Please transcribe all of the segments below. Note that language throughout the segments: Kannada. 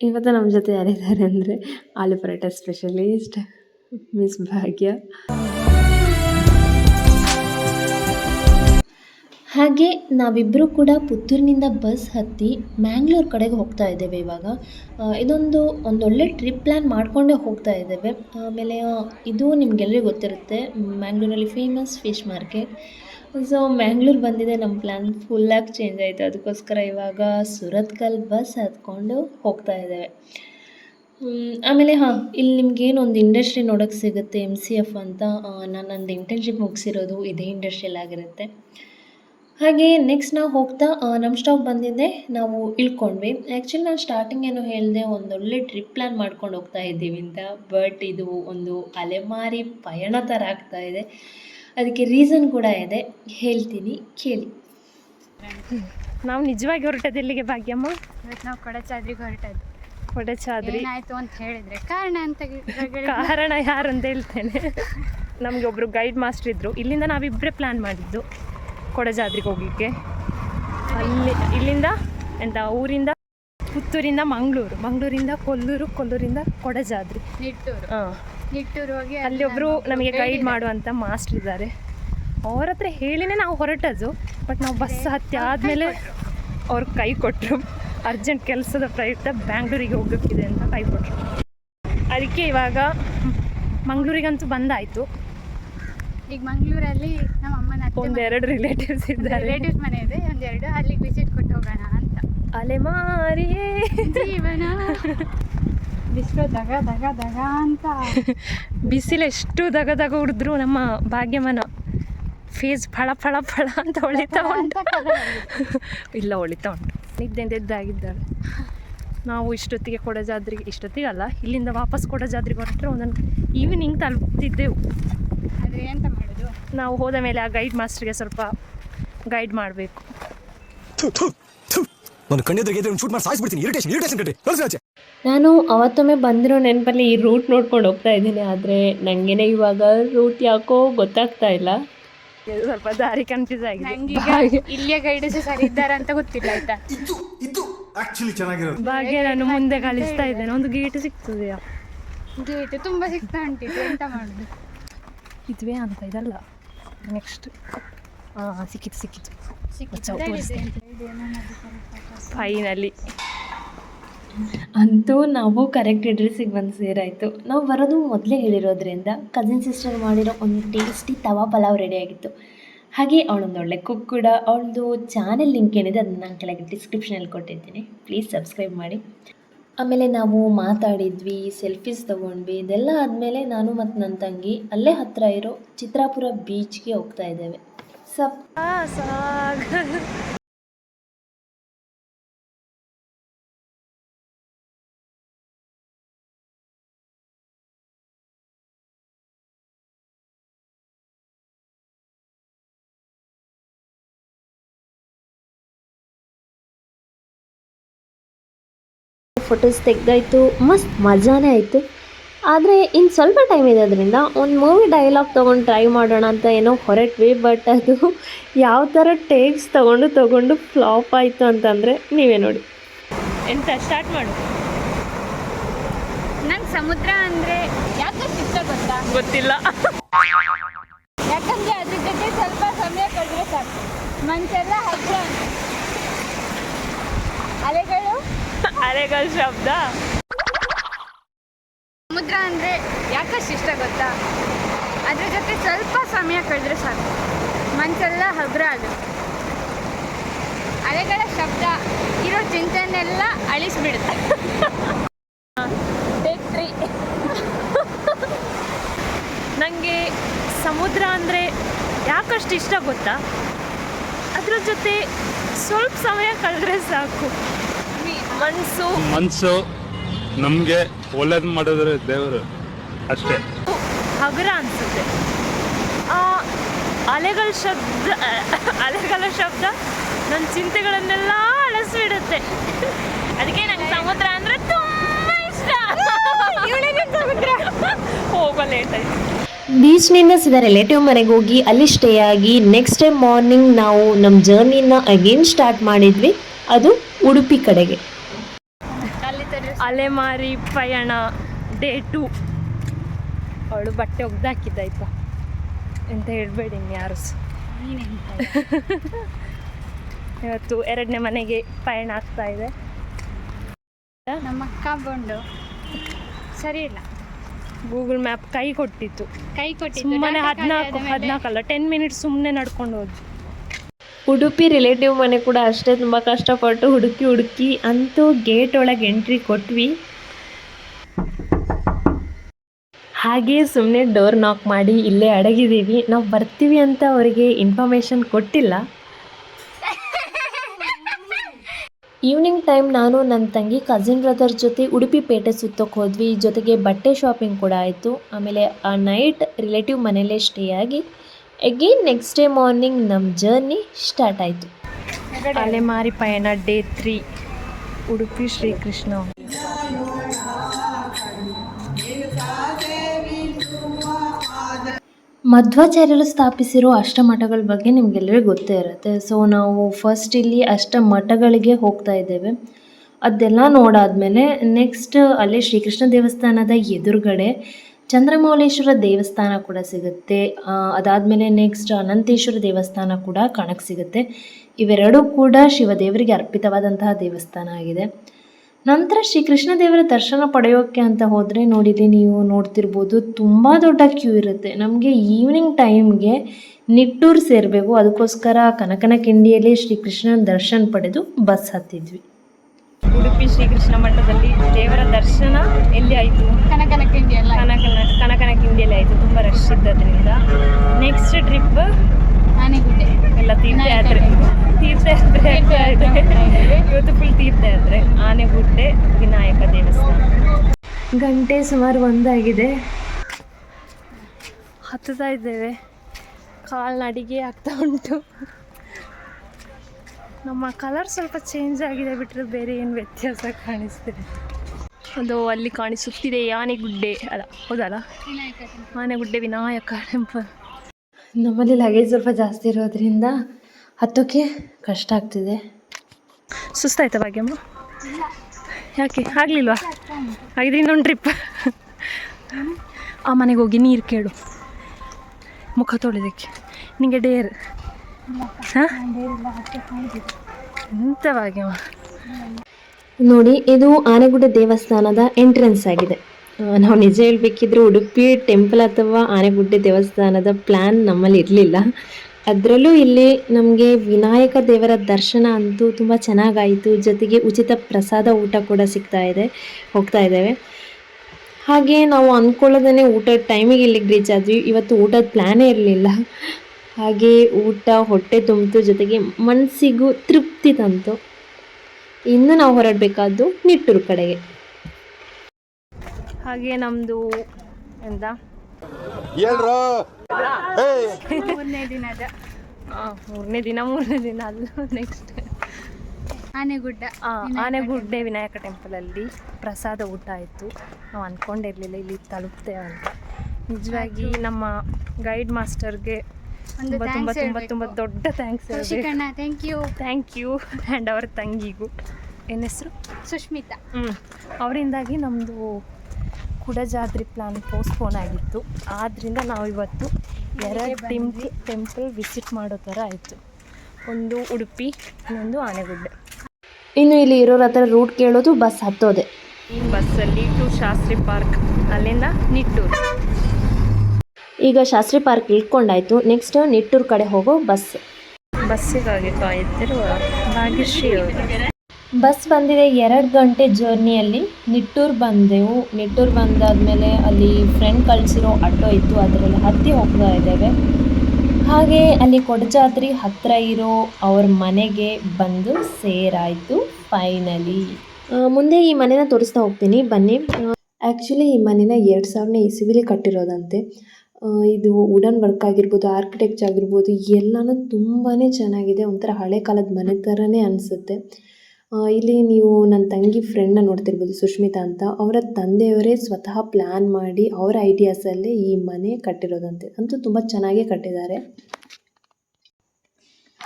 ಇವತ್ತು ನಮ್ಮ ಜೊತೆ ಯಾರಿದ್ದಾರೆ ಅಂದರೆ ಆಲೂ ಪರೋಟ ಸ್ಪೆಷಲಿಸ್ಟ್ ಮಿಸ್ ಭಾಗ್ಯ. ಹಾಗೆ ನಾವಿಬ್ಬರೂ ಕೂಡ ಪುತ್ತೂರಿನಿಂದ ಬಸ್ ಹತ್ತಿ ಮ್ಯಾಂಗ್ಳೂರ್ ಕಡೆಗೆ ಹೋಗ್ತಾ ಇದ್ದೇವೆ ಇವಾಗ. ಇದೊಂದು ಒಂದೊಳ್ಳೆ ಟ್ರಿಪ್ ಪ್ಲ್ಯಾನ್ ಮಾಡಿಕೊಂಡೇ ಹೋಗ್ತಾ ಇದ್ದೇವೆ. ಆಮೇಲೆ ಇದು ನಿಮಗೆಲ್ಲರಿಗೂ ಗೊತ್ತಿರುತ್ತೆ, ಮ್ಯಾಂಗ್ಳೂರಲ್ಲಿ famous fish market. So, Mangalore ಬಂದಿದೆ, ನಮ್ಮ ಪ್ಲ್ಯಾನ್ ಫುಲ್ಲಾಗಿ ಚೇಂಜ್ ಆಯಿತು. ಅದಕ್ಕೋಸ್ಕರ ಇವಾಗ ಸುರತ್ಕಲ್ ಬಸ್ ಹತ್ಕೊಂಡು ಹೋಗ್ತಾ ಇದ್ದೇವೆ. ಆಮೇಲೆ, ಹಾಂ, ಇಲ್ಲಿ ನಿಮ್ಗೇನು ಒಂದು ಇಂಡಸ್ಟ್ರಿ ನೋಡೋಕ್ಕೆ ಸಿಗುತ್ತೆ, ಎಂ ಸಿ ಎಫ್ ಅಂತ ನಾನು ನಂದು ಇಂಟರ್ನ್ಶಿಪ್ ಮುಗಿಸಿರೋದು, ಇದೇ ಇಂಡಸ್ಟ್ರಿಯಲ್ಲಿ ಆಗಿರುತ್ತೆ. ಹಾಗೆ ನೆಕ್ಸ್ಟ್ ನಾವು ಹೋಗ್ತಾ ನಮ್ಮ ಸ್ಟಾಪ್ ಬಂದಿದ್ದೆ ನಾವು ಇಳ್ಕೊಂಡ್ವಿ. ಆ್ಯಕ್ಚುಲಿ ನಾನು ಸ್ಟಾರ್ಟಿಂಗ್ ಏನೋ ಹೇಳಿದೆ ಒಂದೊಳ್ಳೆ ಟ್ರಿಪ್ ಪ್ಲ್ಯಾನ್ ಮಾಡ್ಕೊಂಡು ಹೋಗ್ತಾ ಇದ್ದೀವಿ ಅಂತ. ಬಟ್ ಇದು ಒಂದು ಅಲೆಮಾರಿ ಪಯಣ ಥರ ಆಗ್ತಾ ಇದೆ. ಅದಕ್ಕೆ ರೀಸನ್ ಕೂಡ ಇದೆ. ಹೇಳ್ತೀನಿ ಕೇಳಿ. ನಾವು ನಿಜವಾಗಿ ಹೊರಟದ್ದು ಎಲ್ಲಿಗೆ ಭಾಗ್ಯಮ್ಮ? ಇವತ್ತು ನಾವು ಕೊಡಚಾದ್ರಿಗೆ ಹೊರಟದ್ದು. ಕೊಡಚಾದ್ರಿ. ಆಯಿತು ಅಂತ ಹೇಳಿದ್ರೆ ಕಾರಣ ಅಂತ ಹೇಳಿದ್ರೆ ಕಾರಣ ಯಾರು ಅಂತ ಹೇಳ್ತೇನೆ. ನಮಗೆ ಒಬ್ಬರು ಗೈಡ್ ಮಾಸ್ಟರ್ ಇದ್ದರು ಇಲ್ಲಿಂದ ನಾವಿಬ್ಬರೇ ಪ್ಲ್ಯಾನ್ ಮಾಡಿದ್ದು. ಕೊಡಜಾದ್ರಿಗೆ ಹೋಗಲಿಕ್ಕೆ. ಅಲ್ಲಿ ಇಲ್ಲಿಂದ ಎಂತ ಊರಿಂದ? ಪುತ್ತೂರಿಂದ ಮಂಗಳೂರು. ಮಂಗಳೂರಿಂದ ಕೊಲ್ಲೂರು ಕೊಲ್ಲೂರಿಂದ ಕೊಡಜಾದ್ರಿ ನಿಟ್ಟೂರು. ಹಾಂ. ನಿಟ್ಟೂರು ಹೋಗಿ ಅಲ್ಲಿ ಒಬ್ಬರು ನಮಗೆ ಗೈಡ್ ಮಾಡುವಂಥ ಮಾಸ್ಟರ್ ಇದ್ದಾರೆ. ಅವ್ರ ಹತ್ರ ಹೇಳಿನೇ ನಾವು ಹೊರಟದು ಬಟ್ ನಾವು ಬಸ್ ಹತ್ತಿ ಆದಮೇಲೆ ಅವ್ರು ಕೈ ಕೊಟ್ಟರು ಅರ್ಜೆಂಟ್ ಕೆಲಸದ ಪ್ರಯುಕ್ತ ಬ್ಯಾಂಗ್ಳೂರಿಗೆ ಹೋಗೋಕ್ಕಿದೆ ಅಂತ ಕೈ ಕೊಟ್ಟರು ಅದಕ್ಕೆ ಇವಾಗ ಮಂಗಳೂರಿಗಂತೂ ಬಂದಾಯಿತು. ಈಗ ಮಂಗಳೂರಲ್ಲಿ ನಮ್ಮ ಅಮ್ಮನ ಒಂದೆರಡು ರಿಲೇಟಿವ್ಸ್ ಇದ್ದಾರೆ. ರಿಲೇಟಿವ್ಸ್ ಮನೆ ಇದೆ. ಒಂದೆರಡು ಅಲ್ಲಿಗೆ ವಿಸಿಟ್ ಕೊಟ್ಟು ಹೋಗೋಣ ಅಂತ. ಅಲೆಮಾರಿ ಜೀವನ. ಬಿಸಿಲು ದಗ ದಗ ದಗ ಅಂತ. ಬಿಸಿಲು ಎಷ್ಟು ದಗ ದಗ ಉಡಿದ್ರು ನಮ್ಮ ಭಾಗ್ಯಮನ ಫೇಸ್ ಫಳ ಫಳ ಫಳ ಅಂತ ಹೊಳಿತಾ ಉಂಟು. ಇಲ್ಲ ಹೊಳಿತಾ ಉಂಟು. ನಿದ್ದೆ ಎದ್ದಾಗಿದ್ದಾಳೆ ನಾವು ಇಷ್ಟೊತ್ತಿಗೆ ಕೊಡಜಾದ್ರಿಗೆ ಇಷ್ಟೊತ್ತಿಗೆ ಅಲ್ಲ ಇಲ್ಲಿಂದ ವಾಪಸ್ ಕೊಡಜಾದ್ರಿಗೆ ಹೊರಟ್ರೆ ಒಂದೊಂದು ಈವ್ನಿಂಗ್ ತಲುಪ್ತಿದ್ದೆವು. ಅದೇ ಅಂತ ನಾವು ಹೋದ ಮೇಲೆ ಆ ಗೈಡ್ ಮಾಸ್ಟ್ರಿಗೆ ಸ್ವಲ್ಪ ಗೈಡ್ ಮಾಡಬೇಕು. ಕಣ್ಣೆದ್ರಿಗೆ ಇದ್ರೆ ಶೂಟ್ ಮಾಡಿ ಸಾಯಿಸ್ಬಿಡ್ತೀನಿ. ಇರಿಟೇಷನ್ ಇರಿಟೇಷನ್ ಕಟ್ಟಿ ಕಳಿಸಿ ಆಚೆ. ನಾನು ಅವತ್ತೊಮ್ಮೆ ಬಂದಿರೋ ನೆನಪಲ್ಲಿ ಈ ರೂಟ್ ನೋಡ್ಕೊಂಡು ಹೋಗ್ತಾ ಇದ್ದೀನಿ ಆದರೆ ನನಗೇನೆ ಇವಾಗ ರೂಟ್ ಯಾಕೋ ಗೊತ್ತಾಗ್ತಾ ಇಲ್ಲ. ಸ್ವಲ್ಪ ದಾರಿ ಕನ್ಫ್ಯೂಸ್ ಆಗಿದೆ. ಇಲ್ಲಿ ಇಲ್ಲಿಯ ಗೈಡಸ್ ಸರಿ ಇದ್ದಾರೆ ಅಂತ ಗೊತ್ತಿಲ್ಲ ಆಯ್ತಾ? ಇದು ಇದು ಆಕ್ಚುಲಿ ಚೆನ್ನಾಗಿರೋದು. ಭಾಗ್ಯ ನಾನು ಮುಂದೆ ಕಳಿಸ್ತಾ ಇದ್ದೇನೆ. ಒಂದು ಗೇಟ್ ಸಿಗ್ತದೆಯಾ? ಗೇಟ್ ತುಂಬಾ ಸಿಗ್ತಾ ಉಂಟಿತ್ತು ಎಂತ ಮಾಡುದು? ಇದುವೇ ಅಂತ ಇದಲ್ಲ. ನೆಕ್ಸ್ಟ್. ಸಿಕ್ಕಿತ್ತು ಸಿಕ್ಕಿತು ಸಿಕ್ಕಿತು. ಸಿಕ್ಕಿದ್ದು ತೋರಿಸ್ತೆ. ಇದೆ, ನನ್ನದು correct ಆಗಿ. ಫೈನಲಿ ಅಂತೂ ನಾವು ಕರೆಕ್ಟ್ ಅಡ್ರೆಸ್ಸಿಗೆ ಬಂದು ಸೇರಾಯಿತು. ನಾವು ಬರೋದು ಮೊದಲೇ ಹೇಳಿರೋದ್ರಿಂದ ಕಸಿನ್ ಸಿಸ್ಟರ್ ಮಾಡಿರೋ ಒಂದು ಟೇಸ್ಟಿ ತವಾ ಪಲಾವ್ ರೆಡಿ ಆಗಿತ್ತು. ಹಾಗೆ ಅವಳೊಂದು ಒಳ್ಳೆ ಕುಕ್ ಕೂಡ ಅವಳದು ಚಾನೆಲ್ ಲಿಂಕ್ ಏನಿದೆ ಅದನ್ನು ನಾನು ಕೆಳಗೆ ಡಿಸ್ಕ್ರಿಪ್ಷನಲ್ಲಿ ಕೊಟ್ಟಿದ್ದೀನಿ ಪ್ಲೀಸ್ ಸಬ್ಸ್ಕ್ರೈಬ್ ಮಾಡಿ. ಆಮೇಲೆ ನಾವು ಮಾತಾಡಿದ್ವಿ ಸೆಲ್ಫೀಸ್ ತೊಗೊಂಡ್ವಿ, ಇದೆಲ್ಲ ಆದಮೇಲೆ ನಾನು ಮತ್ತು ನನ್ನ ತಂಗಿ ಅಲ್ಲೇ ಹತ್ತಿರ ಇರೋ ಚಿತ್ರಾಪುರ ಬೀಚ್ಗೆ ಹೋಗ್ತಾ ಇದ್ದೇವೆ. ಸಪ್ ಫೋಟೋಸ್ ತೆಗ್ದಾಯ್ತು ಮಸ್ತ್ ಮಜಾನೇ ಆಯಿತು. ಆದರೆ ಇನ್ನು ಸ್ವಲ್ಪ ಟೈಮ್ ಇರೋದ್ರಿಂದ ಒಂದು ಮೂವಿ ಡೈಲಾಗ್ ತೊಗೊಂಡು ಟ್ರೈ ಮಾಡೋಣ ಅಂತ ಏನೋ ಹೊರಟ್ವಿ ಬಟ್ ಅದು ಯಾವ ಥರ ಟೇಕ್ಸ್ ತೊಗೊಂಡು ತೊಗೊಂಡು ಫ್ಲಾಪ್ ಆಯಿತು ಅಂತಂದರೆ ನೀವೇ ನೋಡಿ. ಎಂತ ಸ್ಟಾರ್ಟ್ ಮಾಡು. ನಂಗೆ ಸಮುದ್ರ ಅಂದ್ರೆ ಯಾಕೆ ಇಷ್ಟ ಗೊತ್ತಾ? ಗೊತ್ತಿಲ್ಲ. ಯಾಕಂದ್ರೆ ಅದ್ರ ಜೊತೆ ಸ್ವಲ್ಪ ಸಮಯ ಕಳೆದ್ರೆ ಸಾಕು. ಮನ್ಸೆಲ್ಲ ಅಲೆಗಳ ಅಲೆಗಳು ಅಲೆಗಳ ಶಬ್ದ. ಸಮುದ್ರ ಅಂದ್ರೆ ಯಾಕಷ್ಟು ಇಷ್ಟ ಗೊತ್ತಾ? ಅದ್ರ ಜೊತೆ ಸ್ವಲ್ಪ ಸಮಯ ಕಳೆದ್ರೆ ಸಾಕು. ಮನಸ್ಸೆಲ್ಲ ಹಗುರ ಅದು ಅಲೆಗಳ ಶಬ್ದ ಇರೋ ಚಿಂತನೆಲ್ಲ ಅಳಿಸ್ಬಿಡುತ್ತೆ. ನಂಗೆ ನನಗೆ ಸಮುದ್ರ ಅಂದ್ರೆ ಯಾಕಷ್ಟು ಇಷ್ಟ ಗೊತ್ತಾ? ಅದ್ರ ಜೊತೆ ಸ್ವಲ್ಪ ಸಮಯ ಕಳೆದ್ರೆ ಸಾಕು. ಮನಸ್ಸು ಮನಸ್ಸು ನಮಗೆ ಒಳ್ಳೇದು ಮಾಡಿದ್ರೆ ದೇವರು ಅಷ್ಟೇ. ಹಗುರ ಅನ್ಸುತ್ತೆ. ಅಲೆಗಳ ಶಬ್ದ ಅಲೆಗಳ ಶಬ್ದ ನನ್ನ ಚಿಂತೆಗಳನ್ನೆಲ್ಲ ಅಳಿಸ್ಬಿಡುತ್ತೆ ಅದಕ್ಕೆ ನಂಗೆ ಸಮುದ್ರ ಅಂದ್ರೆ ತುಂಬಾ ಇಷ್ಟ. ಸಮುದ್ರ? ಹೋಗೋ ಲೇಟ್ ಆಯ್ತು. ಬೀಚ್ನಿಂದ ಸೀದಾ ರಿಲೇಟಿವ್ ಮನೆಗೆ ಹೋಗಿ ಅಲ್ಲಿ ಸ್ಟೇ ಆಗಿ ನೆಕ್ಸ್ಟ್ ಡೇ ಮಾರ್ನಿಂಗ್ ನಾವು ನಮ್ಮ ಜರ್ನಿನ ಅಗೇನ್ ಸ್ಟಾರ್ಟ್ ಮಾಡಿದ್ವಿ. ಅದು ಉಡುಪಿ ಕಡೆಗೆ. ಅಲೆಮಾರಿ ಪಯಣ ಡೇ ಟು. ಅವಳು ಬಟ್ಟೆ ಒಗ್ದಾಕಿದ್ದಾಯ್ತು ಎಂತ ಹೇಳ್ಬೇಡಿ ಇನ್ಯಾರು ಸಹ ಇವತ್ತು ಎರಡನೇ ಮನೆಗೆ ಪಯಣ ಆಗ್ತಾ ಇದೆ. ನಮ್ಮ ಅಕ್ಕ ಬಂಡು ಸರಿ ಇಲ್ಲ. ಗೂಗಲ್ ಮ್ಯಾಪ್ ಕೈ ಕೊಟ್ಟಿತ್ತು. ಕೈ ಕೊಟ್ಟಿತ್ತು. ಸುಮ್ಮನೆ ಹದಿನಾಲ್ಕು ಹದಿನಾಲ್ಕಲ್ಲ ಟೆನ್ ಮಿನಿಟ್ಸ್ ಸುಮ್ಮನೆ ನಡ್ಕೊಂಡು ಹೋದ್ವಿ. ಉಡುಪಿ ರಿಲೇಟಿವ್ ಮನೆ ಕೂಡ ಅಷ್ಟೇ, ತುಂಬ ಕಷ್ಟಪಟ್ಟು ಹುಡುಕಿ ಹುಡುಕಿ ಅಂತೂ ಗೇಟ್ ಒಳಗೆ ಎಂಟ್ರಿ ಕೊಟ್ವಿ. ಹಾಗೆ ಸುಮ್ಮನೆ ಡೋರ್ ನಾಕ್ ಮಾಡಿ ಇಲ್ಲೇ ಅಡಗಿದ್ದೀವಿ ನಾವು ಬರ್ತೀವಿ ಅಂತ ಅವರಿಗೆ ಇನ್ಫಾರ್ಮೇಷನ್ ಕೊಟ್ಟಿಲ್ಲ. ಈವ್ನಿಂಗ್ ಟೈಮ್ ನಾನು ನನ್ನ ತಂಗಿ ಕಸಿನ್ ಬ್ರದರ್ ಜೊತೆ ಉಡುಪಿ ಪೇಟೆ ಸುತ್ತಕ್ಕೆ ಹೋದ್ವಿ. ಜೊತೆಗೆ ಬಟ್ಟೆ ಶಾಪಿಂಗ್ ಕೂಡ ಆಯಿತು. ಆಮೇಲೆ ಆ ನೈಟ್ ರಿಲೇಟಿವ್ ಮನೇಲೇ ಸ್ಟೇ ಆಗಿ ಅಗೇನ್ ನೆಕ್ಸ್ಟ್ ಡೇ ಮಾರ್ನಿಂಗ್ ನಮ್ಮ ಜರ್ನಿ ಸ್ಟಾರ್ಟ್ ಆಯಿತು. ಅಲೆಮಾರಿ ಪಯಣ ಡೇ ತ್ರೀ ಉಡುಪಿ ಶ್ರೀಕೃಷ್ಣ. ಮಧ್ವಾಚಾರ್ಯರು ಸ್ಥಾಪಿಸಿರೋ ಅಷ್ಟಮಠಗಳ ಬಗ್ಗೆ ನಿಮಗೆಲ್ಲರಿಗೂ ಗೊತ್ತೇ ಇರುತ್ತೆ. ಸೊ ನಾವು ಫಸ್ಟ್ ಇಲ್ಲಿ ಅಷ್ಟಮಠಗಳಿಗೆ ಹೋಗ್ತಾ ಇದ್ದೇವೆ. ಅದೆಲ್ಲ ನೋಡಾದ್ಮೇಲೆ ನೆಕ್ಸ್ಟ್ ಅಲ್ಲೇ ಶ್ರೀಕೃಷ್ಣ ದೇವಸ್ಥಾನದ ಎದುರುಗಡೆ ಚಂದ್ರಮೌಳೇಶ್ವರ ದೇವಸ್ಥಾನ ಕೂಡ ಸಿಗುತ್ತೆ. ಅದಾದಮೇಲೆ ನೆಕ್ಸ್ಟ್ ಅನಂತೇಶ್ವರ ದೇವಸ್ಥಾನ ಕೂಡ ಕಾಣಕ್ಕೆ ಸಿಗುತ್ತೆ. ಇವೆರಡೂ ಕೂಡ ಶಿವದೇವರಿಗೆ ಅರ್ಪಿತವಾದಂತಹ ದೇವಸ್ಥಾನ ಆಗಿದೆ. ನಂತರ ಶ್ರೀ ಕೃಷ್ಣ ದೇವರ ದರ್ಶನ ಪಡೆಯೋಕ್ಕೆ ಅಂತ ಹೋದರೆ ನೋಡಿಲಿ ನೀವು ನೋಡ್ತಿರ್ಬೋದು, ತುಂಬ ದೊಡ್ಡ ಕ್ಯೂ ಇರುತ್ತೆ. ನಮಗೆ ಈವ್ನಿಂಗ್ ಟೈಮ್ಗೆ ನಿಟ್ಟೂರು ಸೇರಬೇಕು. ಅದಕ್ಕೋಸ್ಕರ ಕನಕನ ಕಿಂಡಿಯಲ್ಲಿ ಶ್ರೀ ಕೃಷ್ಣನ ದರ್ಶನ ಪಡೆದು ಬಸ್ ಹತ್ತಿದ್ವಿ. ಉಡುಪಿ ಶ್ರೀಕೃಷ್ಣ ಮಠದಲ್ಲಿ ದೇವರ ದರ್ಶನ ಎಲ್ಲಿ ಆಯಿತು? ಕನಕನ ಕಿಂಡಿ ಎಲ್ಲ ಕನಕನ ಕನಕನ ಕಿಂಡಿಯಲ್ಲಿ ಆಯಿತು. ತುಂಬ ರಶ್ ಇದ್ದದ್ರಿಂದ. Next trip Anegudde. ಎಲ್ಲ ತೀರ್ಥಯಾತ್ರೆ. ತೀರ್ಥಯಾತ್ರೆ ಇವತ್ತು ಫುಲ್ ತೀರ್ಥಯಾತ್ರೆ. ಆನೆಗುಡ್ಡೆ ವಿನಾಯಕ ದೇವಸ್ಥಾನ. ಗಂಟೆ ಸುಮಾರು ಒಂದಾಗಿದೆ. ಹತ್ತುತ್ತಾ ಇದ್ದೇವೆ. ಕಾಲ್ನಡಿಗೆ ಆಗ್ತಾ ಉಂಟು. ನಮ್ಮ ಕಲರ್ ಸ್ವಲ್ಪ ಚೇಂಜ್ ಆಗಿದೆ ಬಿಟ್ಟರೆ ಬೇರೆ ಏನು ವ್ಯತ್ಯಾಸ ಕಾಣಿಸ್ತಿದೆ? ಅದು ಅಲ್ಲಿ ಕಾಣಿಸುತ್ತಿದೆ ಆನೆಗುಡ್ಡೆ ಅಲ್ಲ ಹೌದಲ್ಲ? ವಿನಾಯಕ ಆನೆಗುಡ್ಡೆ ವಿನಾಯಕ ಟೆಂಪಲ್ ನಮ್ಮಲ್ಲಿ ಲಗೇಜ್ ಸ್ವಲ್ಪ ಜಾಸ್ತಿ ಇರೋದ್ರಿಂದ ಹತ್ತೋಕ್ಕೆ ಕಷ್ಟ ಆಗ್ತಿದೆ. ಸುಸ್ತಾಯ್ತಾ ಭಾಗ್ಯಮ್ಮ? ಯಾಕೆ? ಆಗಲಿಲ್ವಾ? ಹಾಗಿದ್ರೆ ಇನ್ನೊಂದು ಟ್ರಿಪ್ ಆ ಮನೆಗೆ ಹೋಗಿ ನೀರು ಕೇಳು. ಮುಖ ತೊಳೆದಕ್ಕೆ. ನಿಮಗೆ ಡೇರ್ ನೋಡಿ, ಇದು ಆನೆಗುಡ್ಡ ದೇವಸ್ಥಾನದ ಎಂಟ್ರೆನ್ಸ್ ಆಗಿದೆ. ನಾವು ನಿಜ ಹೇಳ್ಬೇಕಿದ್ರೆ ಉಡುಪಿ ಟೆಂಪಲ್ ಅಥವಾ ಆನೆಗುಡ್ಡೆ ದೇವಸ್ಥಾನದ ಪ್ಲ್ಯಾನ್ ನಮ್ಮಲ್ಲಿ ಇರಲಿಲ್ಲ. ಅದರಲ್ಲೂ ಇಲ್ಲಿ ನಮಗೆ ವಿನಾಯಕ ದೇವರ ದರ್ಶನ ಅಂತೂ ತುಂಬ ಚೆನ್ನಾಗಾಯಿತು. ಜೊತೆಗೆ ಉಚಿತ ಪ್ರಸಾದ ಊಟ ಕೂಡ ಸಿಗ್ತಾ ಇದೆ, ಹೋಗ್ತಾ ಇದ್ದೇವೆ. ಹಾಗೆ ನಾವು ಅಂದ್ಕೊಳ್ಳೋದೇ ಊಟದ ಟೈಮಿಗೆ ಇಲ್ಲಿಗೆ ರೀಚ್ ಆದ್ವಿ? ಇವತ್ತು ಊಟದ ಪ್ಲ್ಯಾನೇ ಇರಲಿಲ್ಲ. ಹಾಗೆ ಊಟ ಹೊಟ್ಟೆ ತುಂಬಿತು ಜೊತೆಗೆ ಮನಸ್ಸಿಗೂ ತೃಪ್ತಿ ತಂತು. ಇನ್ನು ನಾವು ಹೊರಡಬೇಕಾದ್ದು ನಿಟ್ಟೂರು ಕಡೆಗೆ. ಹಾಗೆ ನಮ್ಮದು ಎಂತ? ಮೂರನೇ ದಿನ ಆ, ಮೂರನೇ ದಿನ ಮೂರನೇ ದಿನ ಅಲ್ಲ ನೆಕ್ಸ್ಟ್ ಆನೆಗುಡ್ಡ. ಆನೆಗುಡ್ಡೆ ವಿನಾಯಕ ಟೆಂಪಲಲ್ಲಿ ಪ್ರಸಾದ ಊಟ ಆಯಿತು. ನಾವು ಅಂದ್ಕೊಂಡಿರಲಿಲ್ಲ ಇಲ್ಲಿ ತಲುಪ್ತೇವೆ ಅಂತ. ನಿಜವಾಗಿ ನಮ್ಮ ಗೈಡ್ ಮಾಸ್ಟರ್ಗೆ ತುಂಬ ತುಂಬ ತುಂಬ ತುಂಬ ದೊಡ್ಡ thanks thank you thank you and ಅವರ ತಂಗಿಗೂ. ಏನು ಹೆಸರು? ಸುಷ್ಮಿತಾ ಹ್ಞೂ ಅವರಿಂದಾಗಿ ನಮ್ಮದು ಕುಡಜಾದ್ರಿ ಪ್ಲಾನ್ ಪೋಸ್ಟ್ಪೋನ್ ಆಗಿತ್ತು. ಆದ್ದರಿಂದ ನಾವು ಇವತ್ತು ಎರಡು ಟೆಂಪಲ್ ಟೆಂಪಲ್ ವಿಸಿಟ್ ಮಾಡೋ ಥರ ಆಯಿತು. ಒಂದು ಉಡುಪಿ ಇನ್ನೊಂದು ಆನೆಗುಡ್ಡೆ. ಇನ್ನು ಇಲ್ಲಿ ಇರೋರ ಹತ್ರ ರೂಟ್ ಕೇಳೋದು ಬಸ್ ಹತ್ತೋದೆ. ಈ ಬಸ್ಸಲ್ಲಿ ಟು ಶಾಸ್ತ್ರಿ ಪಾರ್ಕ್ ಅಲ್ಲಿಂದ ನಿಟ್ಟೂರು. ಈಗ ಶಾಸ್ತ್ರಿ ಪಾರ್ಕ್ ಇಳ್ಕೊಂಡಾಯ್ತು. ನೆಕ್ಸ್ಟ್ ನಿಟ್ಟೂರು ಕಡೆ ಹೋಗೋ ಬಸ್ ಬಸ್ಸಿಗಾಗಿ ಕಾಯುತ್ತಿರುವ ಭಾಗ್ಯಶ್ರೀ ಅವರು. ಬಸ್ ಬಂದಿದೆ ಎರಡು ಗಂಟೆ ಜರ್ನಿಯಲ್ಲಿ ನಿಟ್ಟೂರು ಬಂದೆವು. ನಿಟ್ಟೂರು ಬಂದಾದಮೇಲೆ ಅಲ್ಲಿ ಫ್ರೆಂಡ್ ಕಳಿಸಿರೋ ಆಟೋ ಇತ್ತು. ಅದರಲ್ಲಿ ಹತ್ತಿ ಹೋಗ್ತಾ ಇದ್ದೇವೆ. ಹಾಗೆ ಅಲ್ಲಿ ಕೊಡಜಾದ್ರಿ ಹತ್ತಿರ ಇರೋ ಅವ್ರ ಮನೆಗೆ ಬಂದು ಸೇರಾಯಿತು ಫೈನಲಿ ಮುಂದೆ ಈ ಮನೆನ ತೋರಿಸ್ತಾ ಹೋಗ್ತೀನಿ. ಬನ್ನಿ. ಆ್ಯಕ್ಚುಲಿ ಈ ಮನೆನ ಎರಡು ಸಾವಿರನೇ ಇಸುವಿಲಿ ಕಟ್ಟಿರೋದಂತೆ. ಇದು ವುಡನ್ ವರ್ಕ್ ಆಗಿರ್ಬೋದು ಆರ್ಕಿಟೆಕ್ಚರ್ ಆಗಿರ್ಬೋದು, ಎಲ್ಲಾನು ತುಂಬಾ ಚೆನ್ನಾಗಿದೆ. ಒಂಥರ ಹಳೆ ಕಾಲದ ಮನೆ ಥರನೇ ಅನಿಸುತ್ತೆ. ಇಲ್ಲಿ ನೀವು ನನ್ನ ತಂಗಿ ಫ್ರೆಂಡ್ನ ನೋಡ್ತಿರ್ಬೋದು ಸುಷ್ಮಿತಾ ಅಂತ. ಅವರ ತಂದೆಯವರೇ ಸ್ವತಃ ಪ್ಲ್ಯಾನ್ ಮಾಡಿ ಅವರ ಐಡಿಯಾಸಲ್ಲೇ ಈ ಮನೆ ಕಟ್ಟಿರೋದಂತೆ. ಅಂತೂ ತುಂಬ ಚೆನ್ನಾಗೇ ಕಟ್ಟಿದ್ದಾರೆ.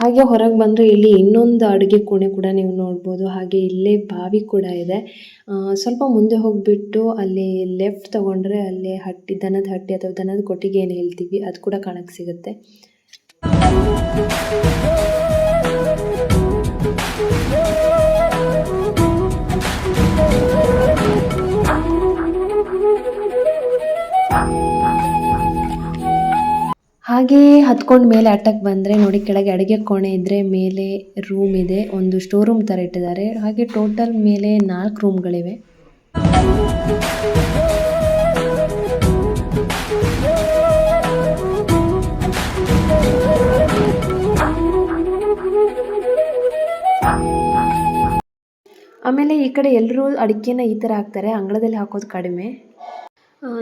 ಹಾಗೆ ಹೊರಗೆ ಬಂದರೆ ಇಲ್ಲಿ ಇನ್ನೊಂದು ಅಡುಗೆ ಕೋಣೆ ಕೂಡ ನೀವು ನೋಡ್ಬೋದು. ಹಾಗೆ ಇಲ್ಲೇ ಬಾವಿ ಕೂಡ ಇದೆ. ಸ್ವಲ್ಪ ಮುಂದೆ ಹೋಗಿಬಿಟ್ಟು ಅಲ್ಲಿ ಲೆಫ್ಟ್ ತೊಗೊಂಡ್ರೆ ಅಲ್ಲಿ ಹಟ್ಟಿ, ದನದ ಹಟ್ಟಿ ಅಥವಾ ದನದ ಕೊಟ್ಟಿಗೆ ಏನು ಹೇಳ್ತೀವಿ, ಅದು ಕೂಡ ಕಾಣಕ್ಕೆ ಸಿಗುತ್ತೆ. ಹಾಗೆ ಹತ್ಕೊಂಡು ಮೇಲೆ ಅಟ್ಟಕ್ಕೆ ಬಂದ್ರೆ ನೋಡಿ, ಕೆಳಗೆ ಅಡಿಗೆ ಕೋಣೆ ಇದ್ರೆ ಮೇಲೆ ರೂಮ್ ಇದೆ. ಒಂದು ಸ್ಟೋರ್ ರೂಮ್ ತರ ಇಟ್ಟಿದ್ದಾರೆ. ಹಾಗೆ ಟೋಟಲ್ ಮೇಲೆ ನಾಲ್ಕು ರೂಮ್ಗಳಿವೆ ಆಮೇಲೆ ಈ ಕಡೆ ಎಲ್ಲರೂ ಅಡಿಕೆನ ಈ ಥರ ಹಾಕ್ತಾರೆ. ಅಂಗಳದಲ್ಲಿ ಹಾಕೋದು ಕಡಿಮೆ.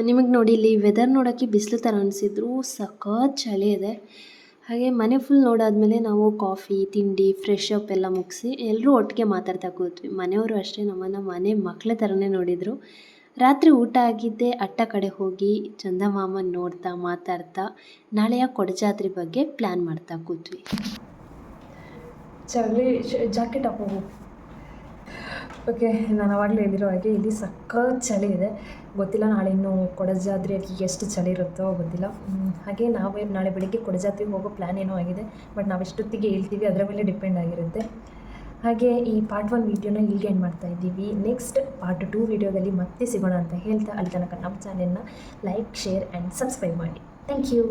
ನಿಮಗೆ ನೋಡಿ ಇಲ್ಲಿ ವೆದರ್ ನೋಡೋಕ್ಕೆ ಬಿಸಿಲು ಥರ ಅನಿಸಿದ್ರು. ಸಖತ್ ಚಳಿ ಇದೆ. ಹಾಗೆ ಮನೆ ಫುಲ್ ನೋಡಾದಮೇಲೆ ನಾವು ಕಾಫಿ ತಿಂಡಿ ಫ್ರೆಶ್ ಅಪ್ ಎಲ್ಲ ಮುಗಿಸಿ ಎಲ್ಲರೂ ಒಟ್ಟಿಗೆ ಮಾತಾಡ್ತಾ ಕೂತ್ವಿ. ಮನೆಯವರು ಅಷ್ಟೇ ನಮ್ಮನ್ನು ಮನೆ ಮಕ್ಕಳ ಥರನೇ ನೋಡಿದರು. ರಾತ್ರಿ ಊಟ ಆಗಿದ್ದೆ ಅಟ್ಟ ಕಡೆ ಹೋಗಿ ಚಂದಮಾಮ ನೋಡ್ತಾ ಮಾತಾಡ್ತಾ ನಾಳೆಯ ಕೊಡಜಾತ್ರಿ ಬಗ್ಗೆ ಪ್ಲ್ಯಾನ್ ಮಾಡ್ತಾ ಕೂತ್ವಿ. ಚಳಿ ಜಾಕೆಟ್ ಹಾಕೋಗು ಓಕೆ, ನಾನು ಅವಾಗಲೇ ಹೇಳಿರೋ ಹಾಗೆ ಇಲ್ಲಿ ಸಖತ್ ಚಳಿ ಇದೆ. ಗೊತ್ತಿಲ್ಲ ನಾಳೆ ಇನ್ನು ಕೊಡಜಾದ್ರೆಯಲ್ಲಿ ಎಷ್ಟು ಚಳಿ ಇರುತ್ತೋ ಗೊತ್ತಿಲ್ಲ. ಹಾಗೆ ನಾವೇ ನಾಳೆ ಬೆಳಿಗ್ಗೆ ಕೊಡಜಾತ್ರೆಗೆ ಹೋಗೋ ಪ್ಲ್ಯಾನ್ ಏನೋ ಆಗಿದೆ ಬಟ್ ನಾವು ಎಷ್ಟೊತ್ತಿಗೆ ಹೇಳ್ತೀವಿ ಅದರ ಮೇಲೆ ಡಿಪೆಂಡ್ ಆಗಿರುತ್ತೆ. ಹಾಗೆ ಈ ಪಾರ್ಟ್ ಒನ್ ವೀಡಿಯೋನ ಇಲ್ಲಿಗೆ ಎಂಡ್ ಮಾಡ್ತಾ ಇದ್ದೀವಿ. ನೆಕ್ಸ್ಟ್ ಪಾರ್ಟ್ ಟೂ ವೀಡಿಯೋದಲ್ಲಿ ಮತ್ತೆ ಸಿಗೋಣ ಅಂತ ಹೇಳ್ತಾ ಅಲ್ಲಿ ತನಕ ನಮ್ಮ ಚಾನೆಲ್ನ ಲೈಕ್ ಶೇರ್ ಆ್ಯಂಡ್ ಸಬ್ಸ್ಕ್ರೈಬ್ ಮಾಡಿ. Thank you